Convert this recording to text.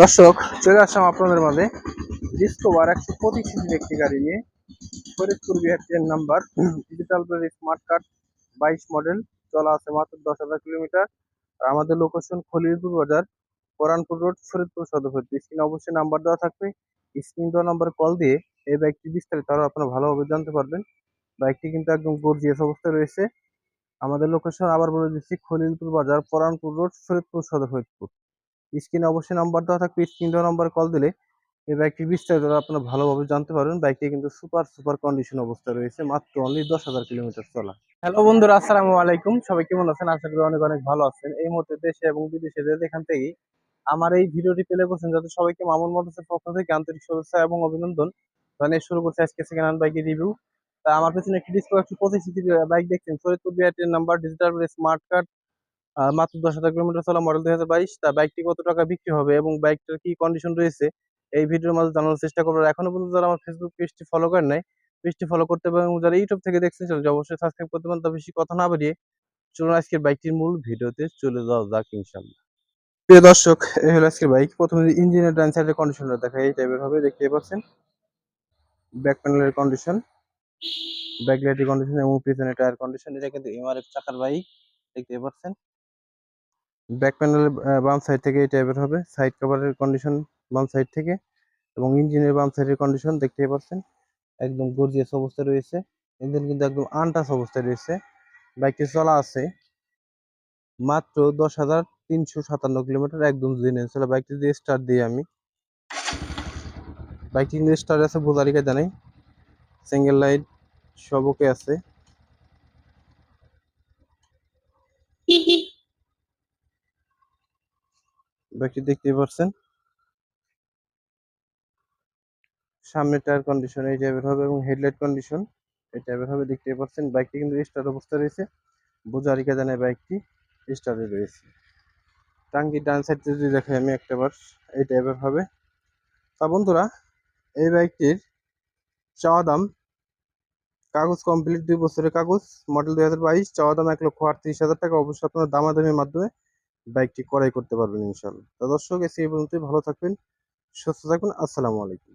দর্শক, চলে আসলাম আপনাদের মাঝে। ডিসকভার একশো পঁচিশ একটি গাড়ি নিয়ে Faridpur Bihar train number. Digital smart card বাইশ মডেল, চলা আছে মাত্র দশ হাজার কিলোমিটার। আর আমাদের লোকেশন খলিলপুর বাজার কোরআনপুর রোড, ফরিদপুর সদর। স্ক্রিনে অবশ্যই নাম্বার দেওয়া থাকবে। স্ক্রিন দেওয়া নাম্বার কল দিয়ে এই বাইকটি বিস্তারিত আরও আপনারা ভালোভাবে জানতে পারবেন। বাইকটি কিন্তু একদম গর্জিয়াস অবস্থায় রয়েছে। আমাদের লোকেশন আবার বলে দিচ্ছি, খলিলপুর বাজার কোরআনপুর রোড, ফরিদপুর সদর, ফরিদপুর। স্ক্রিনে অবশ্যই নাম্বার দেওয়া থাকবে, স্ক্রিন দেওয়া নাম্বার কল দিলে এই বাইকটির বিস্তারিত আপনারা ভালোভাবে জানতে পারবেন। বাইকটি কিন্তু সুপার সুপার কন্ডিশন অবস্থায় রয়েছে, মাত্র অনলি দশ হাজার কিলোমিটার চলা। হ্যালো বন্ধুরা, আসসালামু আলাইকুম। সবাই কেমন আছেন? আশা করি অনেক অনেক ভালো আছেন। এই মুহূর্তে দেশে এবং বিদেশে যেখান থেকেই আমার এই ভিডিওটি পেলে করছেন, যাতে সবাইকে মামুন মোটরসের পক্ষ থেকে আন্তরিক শুভেচ্ছা এবং অভিনন্দন জানিয়ে শুরু করছে আজকে সেকেন্ড হ্যান্ড বাইকের রিভিউ তা আমার পেছনে একটি ডিসকো একশো পঁচিশ বাইক দেখছেন, ফরিদপুর বিআরটির নাম্বার ডিজিটাল স্মার্ট কার্ড মাত্র দশ হাজার কিলোমিটার চলা মডেল দুই হাজার বাইশ, তা বাইকটি কত টাকা বিক্রি হবে এবং বাইকটার কি কন্ডিশন রয়েছে? এই ভিডিওর মাঝে জানানোর চেষ্টা করব। এখনও পর্যন্ত যারা আমার ফেসবুক পেজটি ফলো করেন নাই পেজটি ফলো করতে পারেন এবং যারা ইউটিউব থেকে দেখছেন চলছে অবশ্যই সাবস্ক্রাইব করতে পারেন। তা বেশি কথা না বাড়িয়ে চলুন আজকের বাইকটির মূল ভিডিওতে চলে যাওয়া যাক ইনশাল্লাহ প্রিয় দর্শক, এই হলো আজকের বাইক প্রথমে ইঞ্জিনের ডান সাইডের কন্ডিশনটা দেখা এই টাইপের হবে দেখতে পাচ্ছেন। ব্যাক প্যানেলের কন্ডিশন ব্যাক লাইটের কন্ডিশন এবং পিছনে টায়ার কন্ডিশন এটা কিন্তু এমআরএফ চাকার বাইক দেখতে পাচ্ছেন। ব্যাক প্যানেলের বাম সাইড থেকে এই টাইপের হবে। সাইড কভারের কন্ডিশন বাম সাইড থেকে এবং ইঞ্জিনের বাম সাইডের কন্ডিশন দেখতেই পাচ্ছেন। একদম গর্জিয়াস অবস্থায় রয়েছে। ইঞ্জিন কিন্তু একদম আনটাস অবস্থায় রয়েছে। বাইকটি চলা আছে মাত্র দশ হাজার তিনশো সাতান্ন কিলোমিটার। একদম জেনে চলে বাইকটি দিয়ে স্টার্ট দিই আমি। বাইকটি কিন্তু স্টার্ট আছে বোঝারিকা জানাই সিঙ্গেল লাইট সব ওকে আছে। বাইকটি দেখতেই পাচ্ছেন সামনের টায়ার কন্ডিশন এই টাইপের হবে এবং হেডলাইট কন্ডিশন এই টাইপের হবে, দেখতেই পাচ্ছেন বাইকটি কিন্তু স্টার্ট অবস্থায় রয়েছে। বোঝারিকা জানায় বাইকটি স্টার্টে রয়েছে। টাঙ্গি ডান সাইড যদি দেখাই আমি একটা বার, এই টাইপের হবে। তা বন্ধুরা, এই বাইকটির চাওয়া দাম কাগজ কমপ্লিট দুই বছরের কাগজ মডেল দুই হাজার বাইশ, চাওয়া দাম এক লক্ষ আটত্রিশ হাজার টাকা। অবশ্যই আপনারা দামাদামির মাধ্যমে বাইকটি ক্রয় করতে পারবেন ইনশাল্লাহ তো দর্শক এসে এই পর্যন্তই। ভালো থাকবেন, সুস্থ থাকবেন। আসসালামু আলাইকুম।